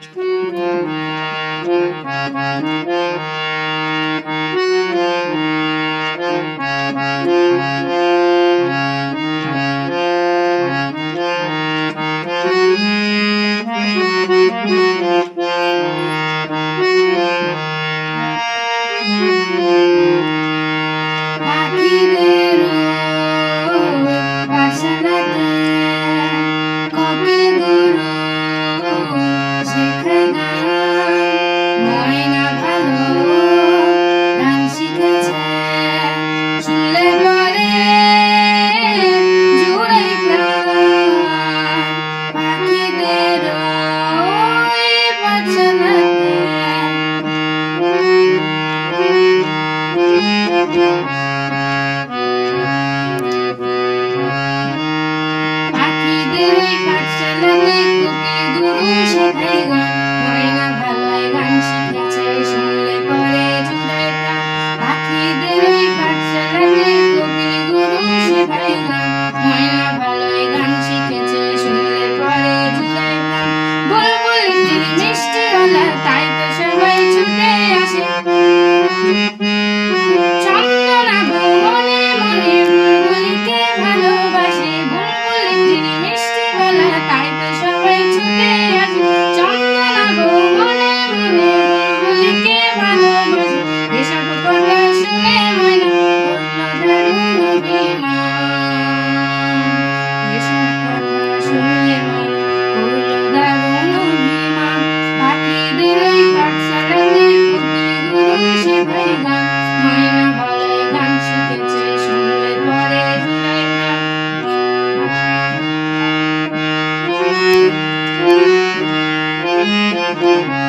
축하드립니다. 축하드립니다. Thank you. Thank you.